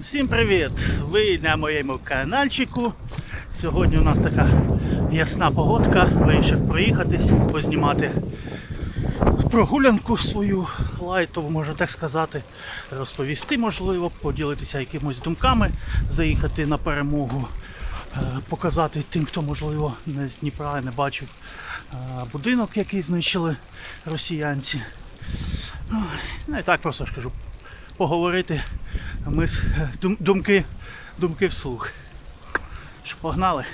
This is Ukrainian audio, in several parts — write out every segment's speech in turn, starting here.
Всім привіт! Ви на моєму каналчику. Сьогодні у нас така ясна погодка. Вирішив проїхатись, познімати прогулянку свою лайтову, можна так сказати, розповісти, можливо, поділитися якимось думками, заїхати на перемогу, е, показати тим, хто, можливо, не з Дніпра не бачив е, будинок, який знищили росіянці. Ну і так просто ж кажу, поговорити. Ми з дум- думки, думки вслух. Що погнали?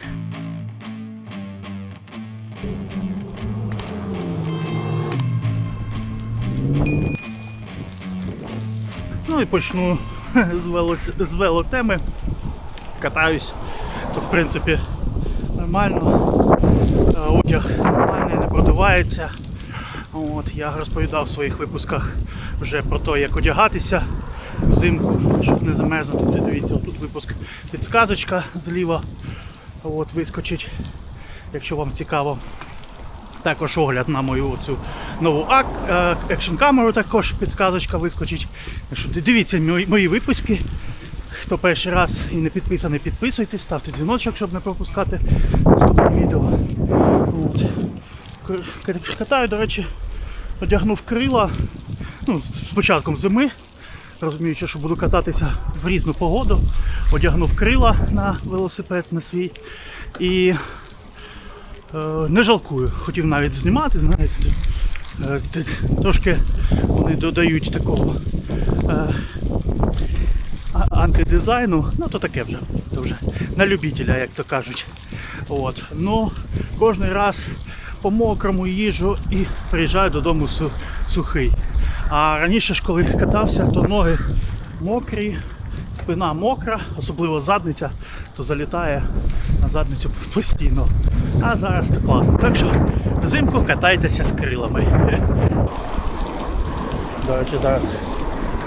Ну і почну з, вело, з велотеми. Катаюсь, то в принципі нормально. Е, Одяг нормальний, не продувається. От, я розповідав в своїх випусках вже про те, як одягатися взимку, щоб не замерзнути. Дивіться, тут випуск підсказочка зліва от, вискочить, якщо вам цікаво. Також огляд на мою цю нову екшн камеру також підсказочка вискочить. Так що дивіться мої, мої випуски. Хто перший раз і не підписаний, підписуйтесь, ставте дзвіночок, щоб не пропускати наступне відео. От. Катаю, до речі, одягнув крила ну, з початком зими, розуміючи, що буду кататися в різну погоду. Одягнув крила на велосипед на свій і е, не жалкую. Хотів навіть знімати, знаєте. Е, Трошки вони додають такого е, антидизайну, ну то таке вже, то вже на любителя, як то кажуть. От. Ну, кожен раз по мокрому їжу і приїжджаю додому сухий. А раніше ж, коли катався, то ноги мокрі, спина мокра, особливо задниця, то залітає на задницю постійно. А зараз то класно. Так що взимку катайтеся з крилами. До речі, зараз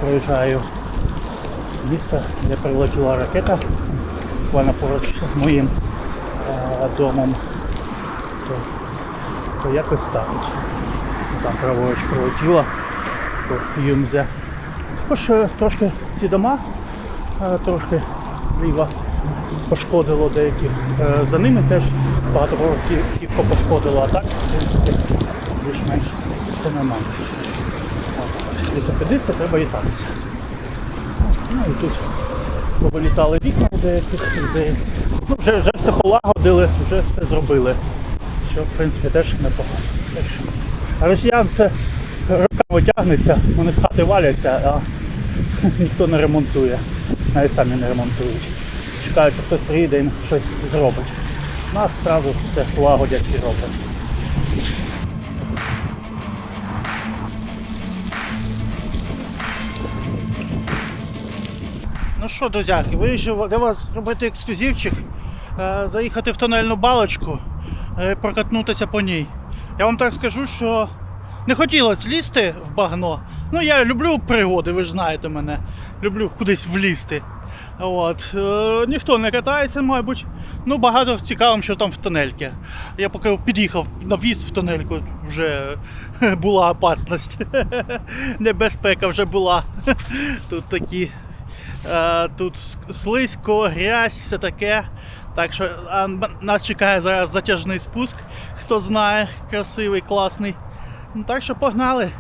проїжджаю місце, де прилетіла ракета, буквально поруч з моїм е, домом. То, то якось так. Там праворуч прилетіла по ЮМЗ. Також трошки ці дома, е, трошки зліва пошкодило деяких. Е, За ними теж багато поверхів пошкодило, а так, в принципі, більш-менш то нормально. Велосипедиста треба їтатися. Ну і тут повилітали вікна у деяких людей. Ну, вже, вже все полагодили, вже все зробили. Що в принципі теж непогано. А росіян це руками тягнеться, вони хати валяться, а ніхто не ремонтує. Навіть самі не ремонтують. Чекають, що хтось приїде і щось зробить. Нас одразу все лагодять і роблять. Ну що, друзяки, вирішив для вас робити ексклюзивчик, е, заїхати в тунельну балочку, е, прокатнутися по ній. Я вам так скажу, що не хотілося лізти в багно. Ну, я люблю пригоди, ви ж знаєте мене. Люблю кудись влізти. От. Е, ніхто не катається, мабуть. Ну, багато цікавим, що там в тунельці. Я поки під'їхав на в'їзд в тунельку, вже була опасність. Небезпека вже була. Тут такі Е, Тут слизько, грязь, все таке. Так що а, нас чекає зараз затяжний спуск, хто знає, красивий, класний. Ну, так що погнали.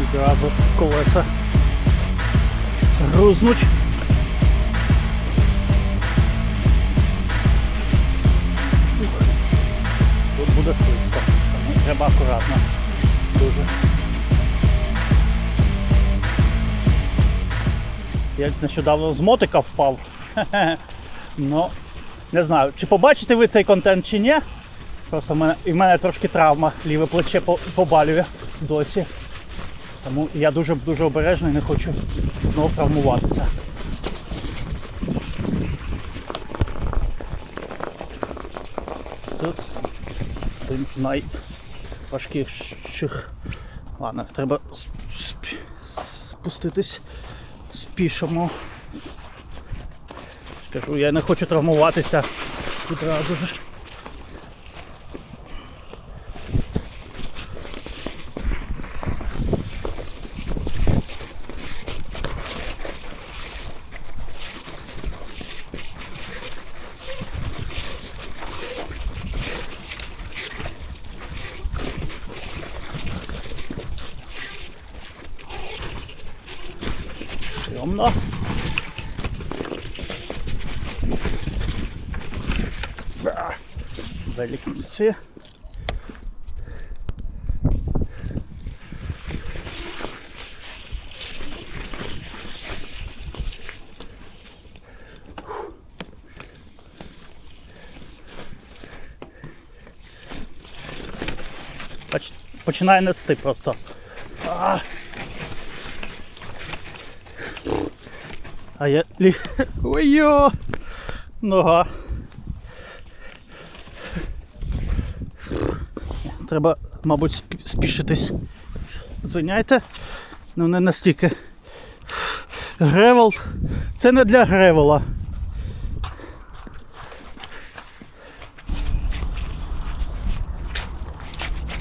Відразу колеса грузнуть. Тут буде слизько, треба акуратно. Дуже. Я нещодавно з мотика впав. ну, не знаю, чи побачите ви цей контент чи ні. Просто в мене, і в мене трошки травма, ліве плече побалює досі. Тому я дуже дуже обережний, не хочу знову травмуватися. Тут один з найважкіших. Ладно, треба сп- сп- спуститись спішимо. Скажу, я не хочу травмуватися відразу ж. Стрьомно. А, Велик працює. Поч- Починає нести просто. А, а я лі... Ой-йо! Нога. Треба, мабуть, спішитись. Звиняйте, ну не настільки. Гревел. Це не для гревела.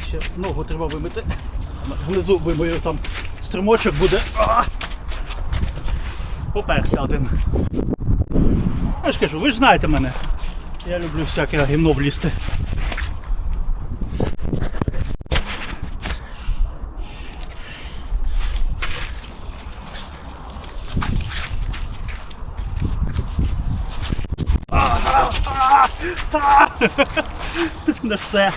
Ще ногу треба вимити. Внизу вимою там струмочок буде. А! Поперся один. Я ж кажу, ви ж знаєте мене. Я люблю всяке гімно влізти. Несе.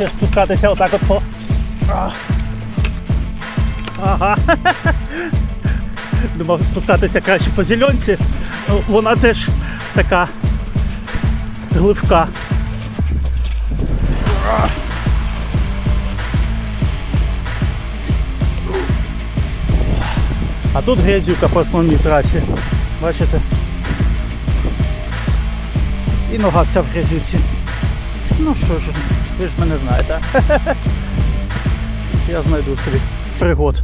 Краще спускатися отак от по. Ага. Думав спускатися краще по. Ну, вона теж така гливка. А тут грязюка по основній трасі. Бачите? І нога вся в грязюці. Ну що ж, ви ж мене знаєте. Я знайду собі пригод.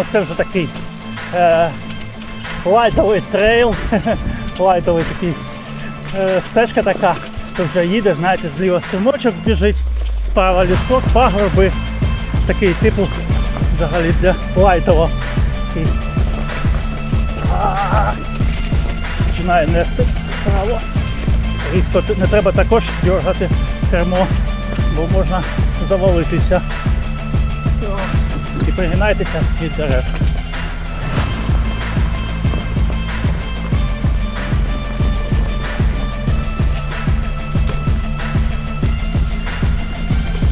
Оце вже такий е, лайтовий трейл, лайтовий такий е, стежка така. Ти вже їдеш, знаєте, зліва стрімочок біжить, справа лісок, пагорби. Такий типу взагалі для лайтово. Такий. А, Починає нести право. Різко не треба також дергати кермо, бо можна завалитися і пригинайтеся від дерев.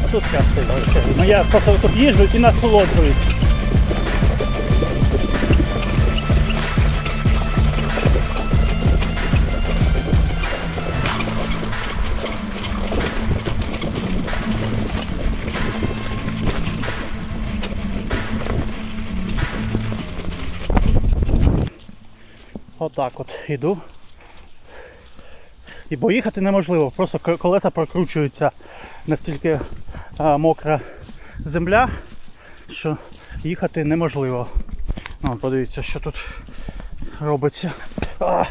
А тут красиво. Ну, я просто тут їжджу і насолоджуюсь. Отак от іду. І бо їхати неможливо, просто колеса прокручуються настільки а, мокра земля, що їхати неможливо. Ну, подивіться, що тут робиться. А,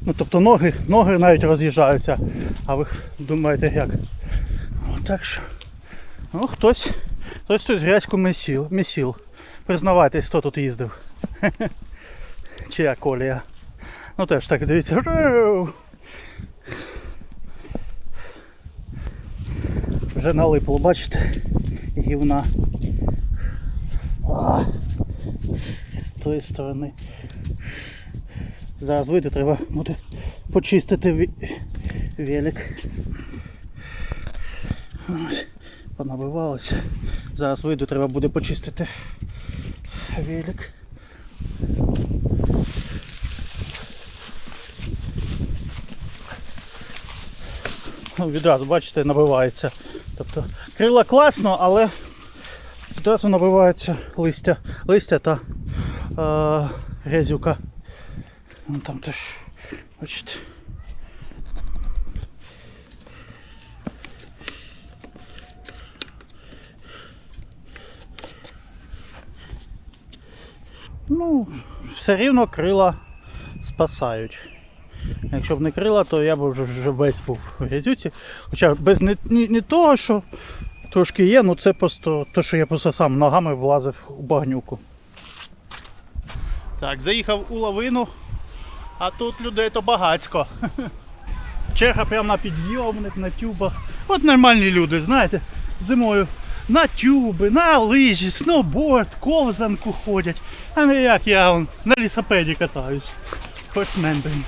ну, тобто ноги, ноги навіть роз'їжджаються. А ви думаєте як? О, так що. Ну, хтось, хтось тут грязьку месіл. Признавайтесь, хто тут їздив. Чия колія. Ну теж так дивіться. Вже налипло, бачите? Гівна. А, З тої сторони. Зараз вийду, треба буде почистити велик. Понабивалося. Зараз вийду, треба буде почистити велик. Ну, відразу, бачите, набивається. Тобто крила класно, але відразу набивається листя, листя та е, грязюка. Ну, там теж, бачите. Ну, все рівно крила спасають. Якщо б не крила, то я б вже, вже весь був в грязюці. Хоча без не, не, не того, що трошки є, ну це просто те, що я просто сам ногами влазив у багнюку. Так, заїхав у лавину, а тут людей то багацько. Черга прямо на підйомник, на тюбах. От нормальні люди, знаєте, зимою на тюби, на лижі, сноуборд, ковзанку ходять. А не як я он, на лісопеді катаюсь. Спортсмен, блін.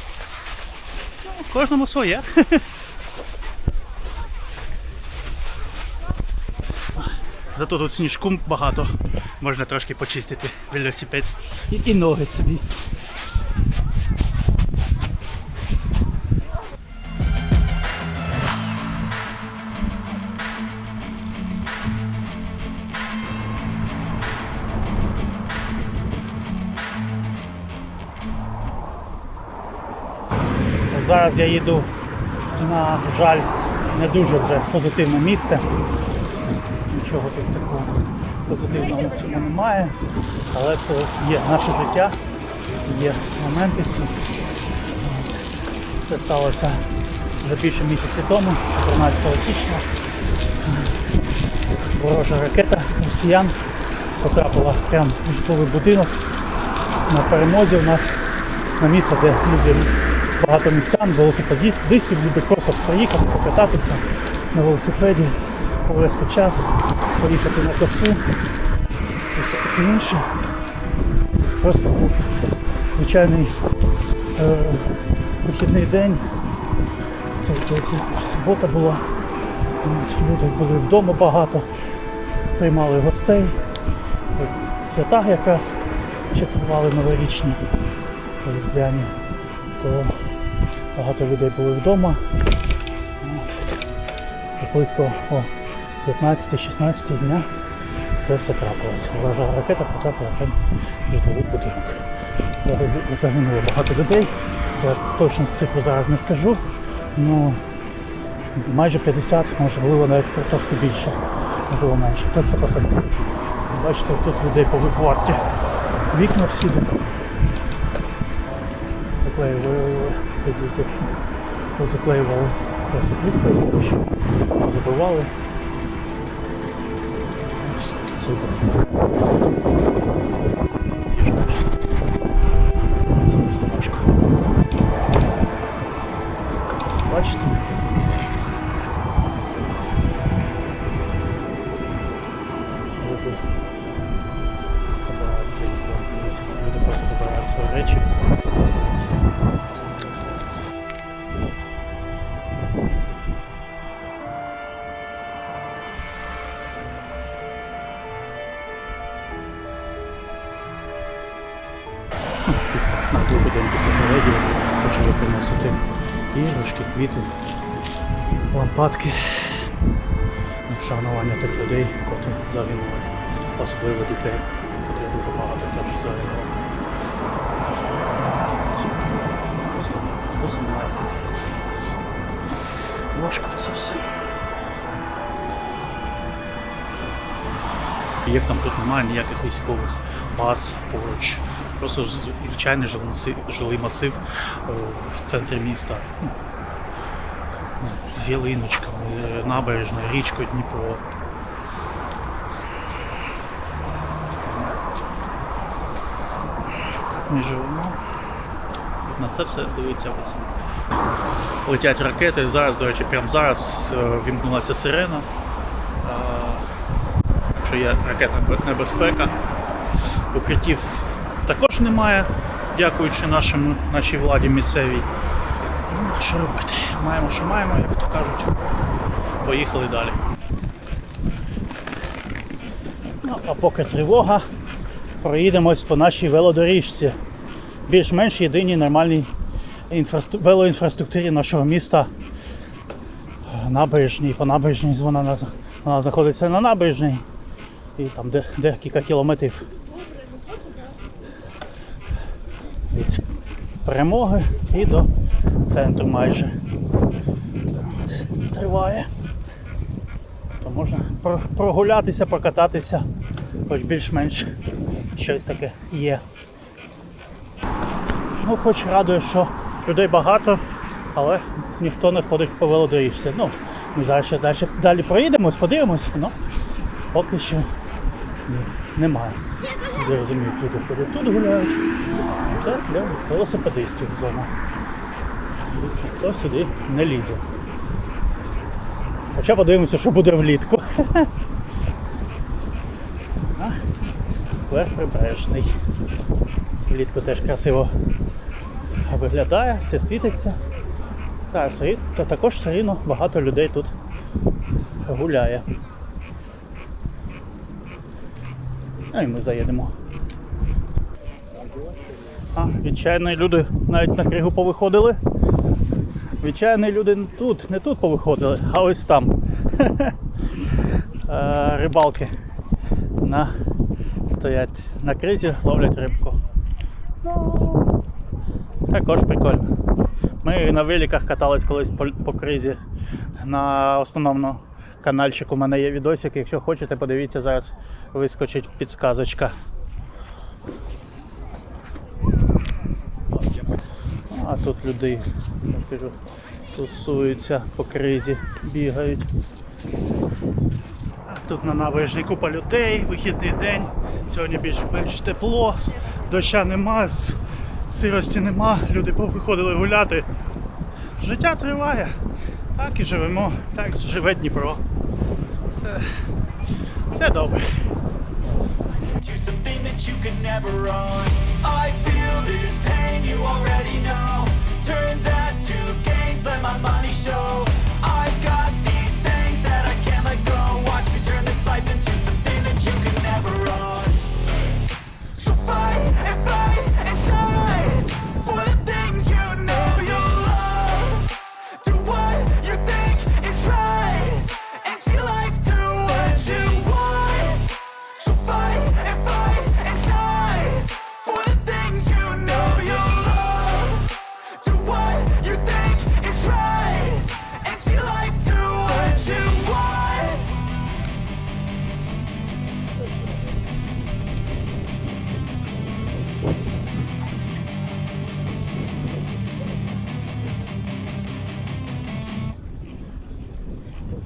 Кожному своє. Зато тут сніжку багато. Можна трошки почистити велосипед і, і ноги собі. Зараз я їду на жаль не дуже вже позитивне місце. Нічого тут такого позитивного в цьому немає. Але це є наше життя, є моменти ці. Це сталося вже більше місяця тому, 14 січня. Ворожа ракета росіян потрапила прямо в житловий будинок. На перемозі у нас на місце, де люди багато містян, велосипедистів, любить просто проїхати, покататися на велосипеді, провести час, поїхати на косу і все таке інше. Просто був звичайний е, вихідний день. Це здається, субота була. Люди були вдома багато, приймали гостей. Свята якраз ще тривали новорічні, різдвяні, то багато людей були вдома. Близько о 15-16 дня це все трапилось. Ворожа ракета потрапила в житловий будинок. Загинуло- багато людей. Я точно цифру зараз не скажу. Ну, майже 50, можливо, навіть трошки більше, можливо менше. Точно просто не скажу. Бачите, тут людей повибивати вікна всюди. Заклеювали, під'їзди, заклеювали просто плівкою, що забивали. Будинок. Їжач. Це листовачка. Зараз бачите. Люди забирають просто забирають свої речі. Квіти, лампадки вшанування тих людей, котрі загинули, особливо дітей, котрих дуже багато теж загинуло. Зовсім. Важко це все. Як там тут немає ніяких військових баз поруч. Це Просто звичайний жилий масив е, в центрі міста. З ялиночками, е, набережною, річкою Дніпро. Так ми живемо. От На це все дивиться ось. Летять ракети. Зараз, до речі, прямо зараз е, вімкнулася сирена. Е, що є ракетна небезпека. Укриттів також немає, дякуючи нашому, нашій владі місцевій. Ну, що робити? Маємо, що маємо, як то кажуть. Поїхали далі. Ну, а поки тривога, проїдемось по нашій велодоріжці. Більш-менш єдиній нормальній інфрасту... велоінфраструктурі нашого міста. Набережній, по набережній вона, вона знаходиться на набережній і там де, декілька кілометрів від перемоги і до центру майже. Триває. То можна прогулятися, прокататися, хоч більш-менш щось таке є. Ну, хоч радує, що людей багато, але ніхто не ходить по велодоріжці. Ну, ми зараз далі, далі проїдемось, подивимось, але поки що ні, немає. Я розумію, люди ходять тут гуляють. Це для велосипедистів зона. Ніхто сюди не лізе. Хоча подивимося, що буде влітку. А, Сквер прибережний. Влітку теж красиво виглядає, все світиться. Та, та також все рівно багато людей тут гуляє. Ну і ми заїдемо. А, відчайні люди навіть на кригу повиходили. Відчайні люди не тут, не тут повиходили, а ось там. Е, Рибалки на, стоять на кризі, ловлять рибку. Ну, також прикольно. Ми на великах катались колись по, по кризі. На основному каналчику у мене є відосик. Якщо хочете, подивіться, зараз вискочить підсказочка. А тут люди кажу, тусуються по кризі, бігають. Тут на набережній купа людей, вихідний день. Сьогодні більш-менш тепло, доща нема, сирості нема, люди повиходили гуляти. Життя триває. Так і живемо, так живе Дніпро. Все, все добре. Turn that to things, let my money show.